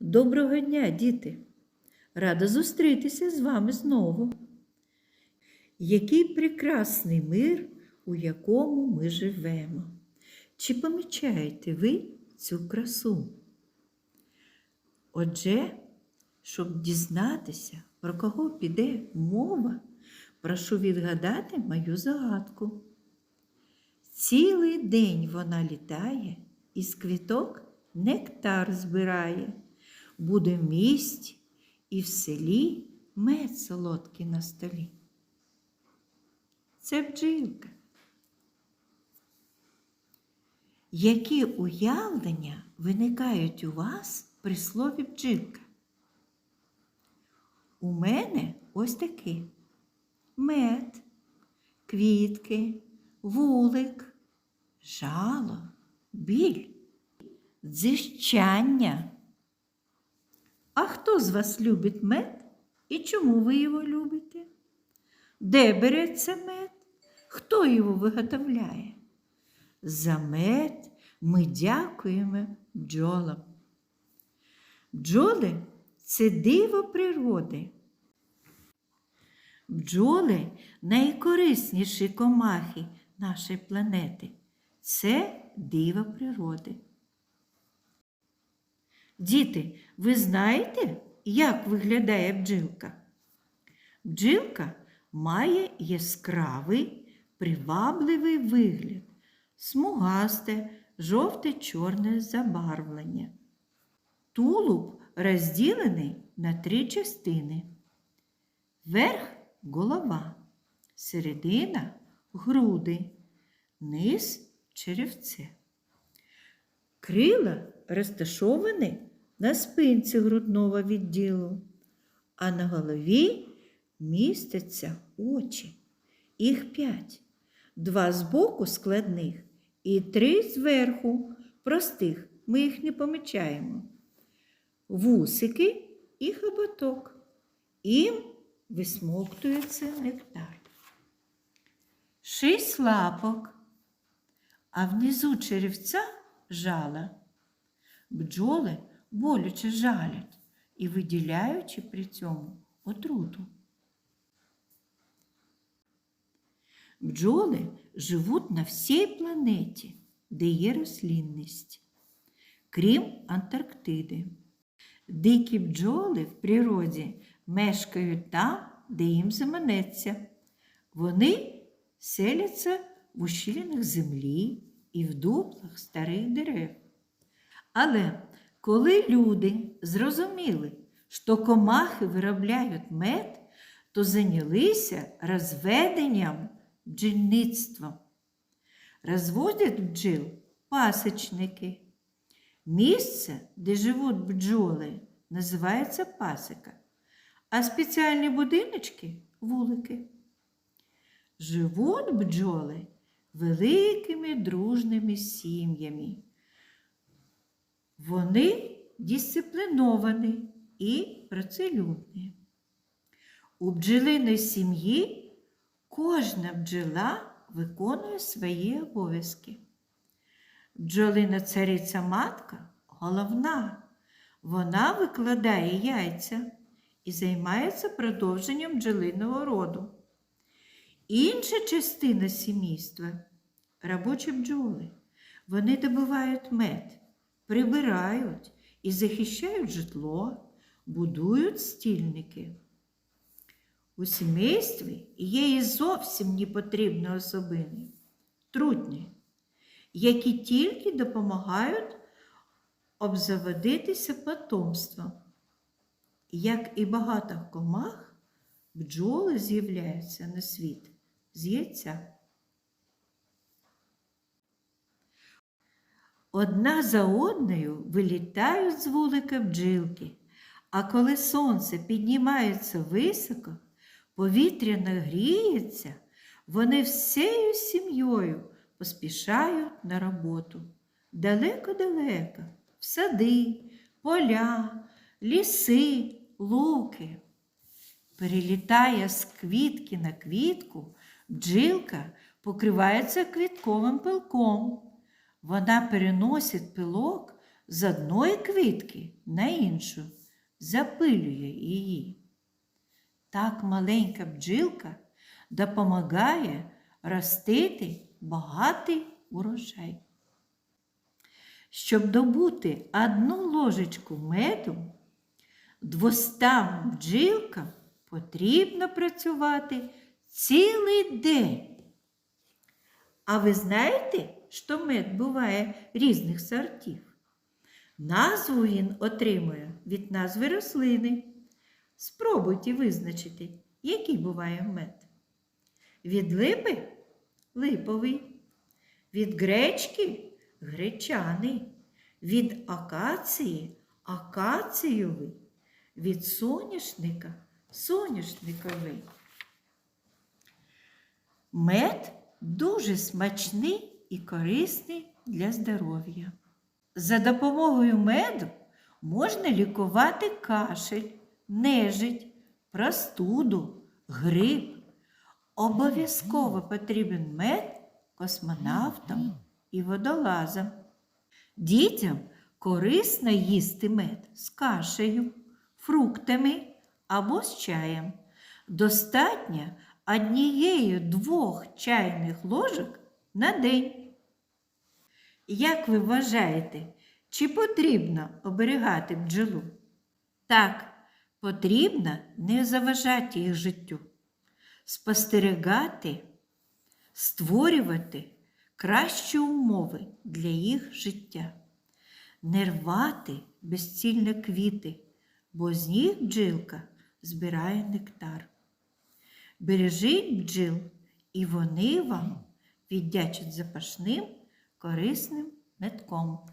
Доброго дня, діти! Рада зустрітися з вами знову. Який прекрасний мир, у якому ми живемо. Чи помічаєте ви цю красу? Отже, щоб дізнатися, про кого піде мова, прошу відгадати мою загадку. Цілий день вона літає і з квіток нектар збирає, буде в і в селі мед солодкий на столі. Це бджілка. Які уявлення виникають у вас при слові бджілка? У мене ось такі мед, квітки, вулик, жало, біль, дзищання. А хто з вас любить мед і чому ви його любите? Де береться мед? Хто його виготовляє? За мед ми дякуємо бджолам. Бджоли це диво природи. Бджоли найкорисніші комахи нашої планети. Це диво природи. Діти, ви знаєте, як виглядає бджілка? Бджілка має яскравий, привабливий вигляд, смугасте, жовте-чорне забарвлення. Тулуб розділений на три частини. Верх голова, середина груди, низ черевце. Крила розташовані на спинці грудного відділу, а на голові містяться очі. Їх п'ять, два збоку складних і три зверху простих. Ми їх не помічаємо. Вусики і хоботок. Їм висмоктується нектар. Шість лапок, а внизу черевця жала. Бджоли боляче жалять і виділяючи при цьому отруту. Бджоли живуть на всій планеті, де є рослинність, крім Антарктиди. Дикі бджоли в природі мешкають там, де їм заманеться. Вони селяться в ущілинах землі і в дуплах старих дерев. Але коли люди зрозуміли, що комахи виробляють мед, то зайнялися розведенням бджільництвом. Розводять бджіл пасечники. Місце, де живуть бджоли, називається пасека, а спеціальні будиночки вулики. Живуть бджоли великими дружними сім'ями. Вони дисципліновані і працелюбні. У бджолиної сім'ї кожна бджола виконує свої обов'язки. Бджолина цариця матка головна. Вона викладає яйця і займається продовженням бджолиного роду. Інша частина сімейства робочі бджоли. Вони добувають мед, прибирають і захищають житло, будують стільники. У сімействі є і зовсім непотрібні особини, трутні, які тільки допомагають обзаводитися потомством. Як і багато комах, бджоли з'являються на світ з яйця. Одна за одною вилітають з вулика бджілки, а коли сонце піднімається високо, повітря нагріється, вони всією сім'єю поспішають на роботу. Далеко-далеко, в сади, поля, ліси, луки. Перелітає з квітки на квітку, бджілка покривається квітковим пилком. Вона переносить пилок з одної квітки на іншу, запилює її. Так маленька бджілка допомагає ростити багатий урожай. Щоб добути одну ложечку меду, двостам бджілкам потрібно працювати цілий день. А ви знаєте, що мед буває різних сортів? Назву він отримує від назви рослини. Спробуйте визначити, який буває мед. Від липи липовий, від гречки гречаний, від акації акацієвий, від соняшника соняшниковий. Мед дуже смачний і корисний для здоров'я. За допомогою меду можна лікувати кашель, нежить, простуду, грип. Обов'язково потрібен мед космонавтам і водолазам. Дітям корисно їсти мед з кашею, фруктами або з чаєм. Достатньо однієї-двох чайних ложок на день. Як ви вважаєте, чи потрібно оберігати бджолу? Так, потрібно не заважати їх життю, спостерігати, створювати кращі умови для їх життя, не рвати безцільно квіти, бо з них бджілка збирає нектар. Бережіть бджіл, і вони вам віддячать запашним корисним метком.